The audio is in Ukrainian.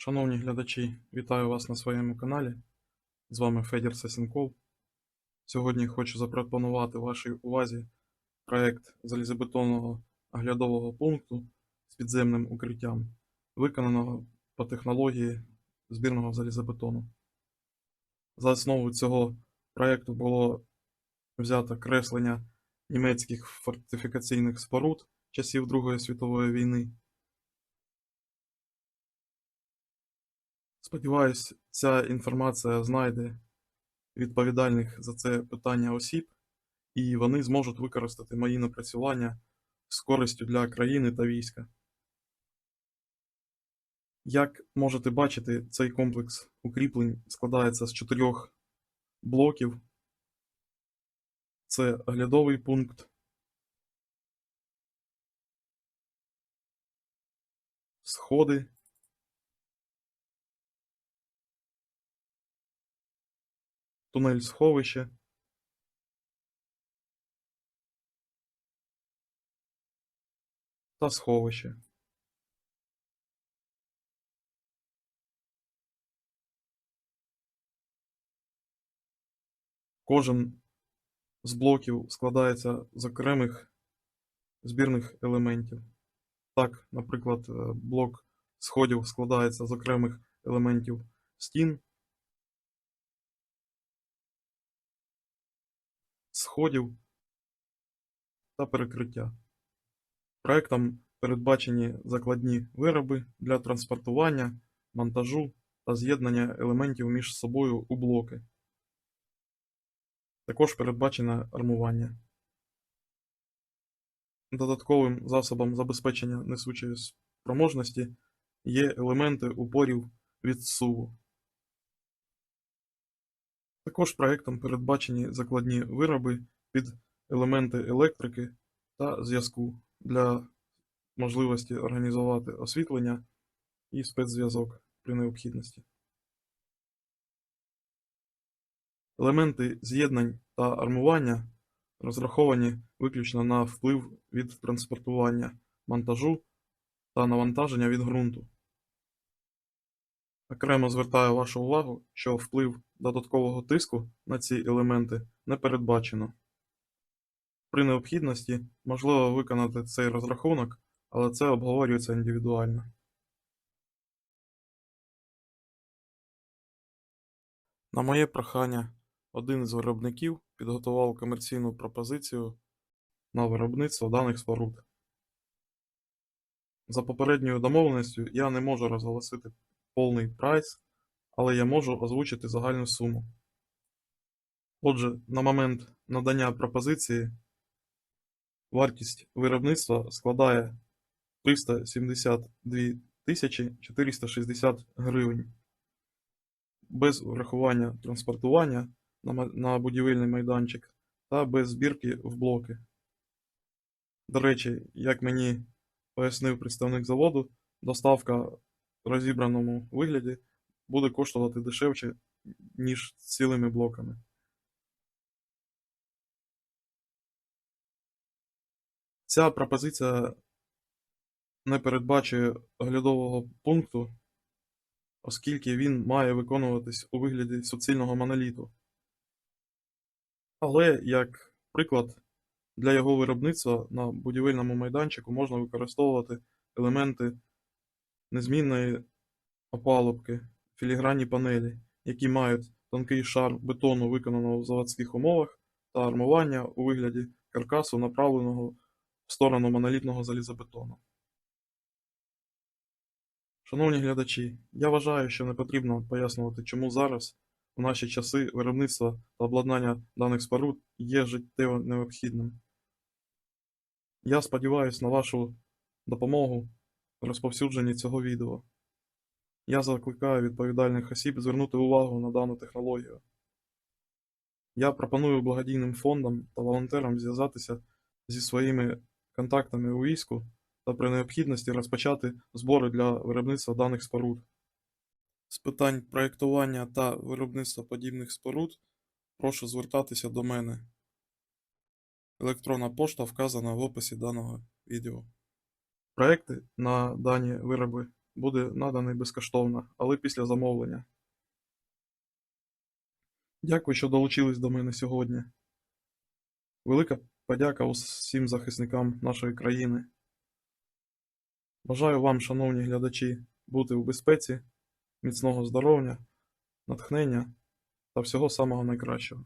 Шановні глядачі, вітаю вас на своєму каналі. З вами Федір Сасінков. Сьогодні хочу запропонувати вашій увазі проект залізобетонного оглядового пункту з підземним укриттям, виконаного по технології збірного залізобетону. За основу цього проекту було взято креслення німецьких фортифікаційних споруд часів Другої світової війни. Сподіваюсь, ця інформація знайде відповідальних за це питання осіб, і вони зможуть використати мої напрацювання з користю для країни та війська. Як можете бачити, цей комплекс укріплень складається з чотирьох блоків. Це оглядовий пункт, сходи, тунель сховище, та сховище. Кожен з блоків складається з окремих збірних елементів. Так, наприклад, е, блок сходів складається з окремих елементів стін, сходів та перекриття. Проектом передбачені закладні вироби для транспортування, монтажу та з'єднання елементів між собою у блоки. Також передбачене армування. Додатковим засобом забезпечення несучої спроможності є елементи упорів від суву. Також проектом передбачені закладні вироби під елементи електрики та зв'язку для можливості організувати освітлення і спецзв'язок при необхідності. Елементи з'єднань та армування розраховані виключно на вплив від транспортування, монтажу та навантаження від ґрунту. Окремо звертаю вашу увагу, що вплив додаткового тиску на ці елементи не передбачено. При необхідності можливо виконати цей розрахунок, але це обговорюється індивідуально. На моє прохання, один із виробників підготував комерційну пропозицію на виробництво даних споруд. За попередньою домовленістю я не можу розголосити повний прайс, але я можу озвучити загальну суму. Отже, на момент надання пропозиції вартість виробництва складає 372 460 гривень без врахування транспортування на будівельний майданчик та без збірки в блоки. До речі, як мені пояснив представник заводу, доставка розібраному вигляді буде коштувати дешевше, ніж цілими блоками. Ця пропозиція не передбачує оглядового пункту, оскільки він має виконуватись у вигляді суцільного моноліту. Але, як приклад, для його виробництва на будівельному майданчику можна використовувати елементи незмінної опалубки, філігранні панелі, які мають тонкий шар бетону, виконаного в заводських умовах, та армування у вигляді каркасу, направленого в сторону монолітного залізобетону. Шановні глядачі, я вважаю, що не потрібно пояснювати, чому зараз, у наші часи, виробництво та обладнання даних споруд є життєво необхідним. Я сподіваюся на вашу допомогу розповсюдженні цього відео. Я закликаю відповідальних осіб звернути увагу на дану технологію. Я пропоную благодійним фондам та волонтерам зв'язатися зі своїми контактами у війську та при необхідності розпочати збори для виробництва даних споруд. З питань проєктування та виробництва подібних споруд прошу звертатися до мене. Електронна пошта вказана в описі даного відео. Проекти на дані вироби буде наданий безкоштовно, але після замовлення. Дякую, що долучились до мене сьогодні. Велика подяка усім захисникам нашої країни. Бажаю вам, шановні глядачі, бути у безпеці, міцного здоров'я, натхнення та всього самого найкращого.